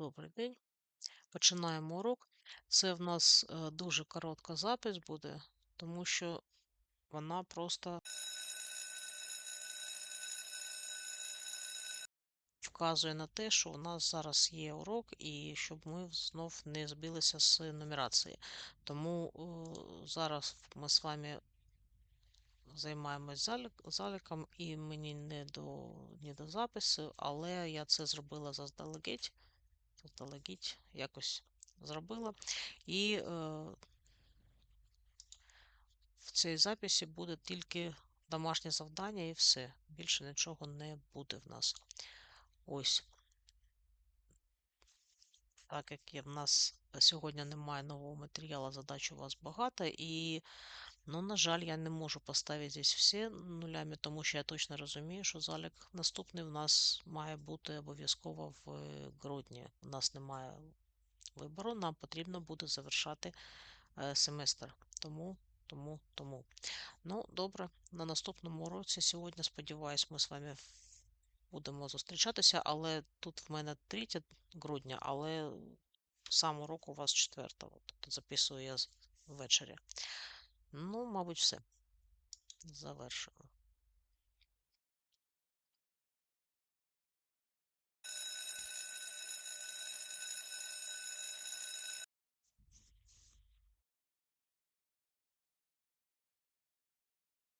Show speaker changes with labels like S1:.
S1: Добрий день. Починаємо урок. Це в нас е, дуже коротка запис буде, тому що вона просто вказує на те, що у нас зараз є урок, і щоб ми знов не збилися з нумерації. Тому е, зараз ми з вами займаємось залік, заліком, і мені не до, не до запису, але я це зробила заздалегідь. Заздалегідь якось зробила. І е, в цій записі буде тільки домашнє завдання і все. Більше нічого не буде в нас. Ось. Так як в нас сьогодні немає нового матеріалу, задач у вас багато, і, ну, на жаль, я не можу поставити здесь всі нулями, тому що я точно розумію, що залік наступний в нас має бути обов'язково в грудні. У нас немає вибору, нам потрібно буде завершати е, семестр. Тому, тому, тому. Ну, добре, на наступному уроці сьогодні, сподіваюсь, ми з вами будемо зустрічатися, але тут в мене 3 грудня, але сам урок у вас 4, тобто записую я ввечері. Ну, мабуть, все. Завершую.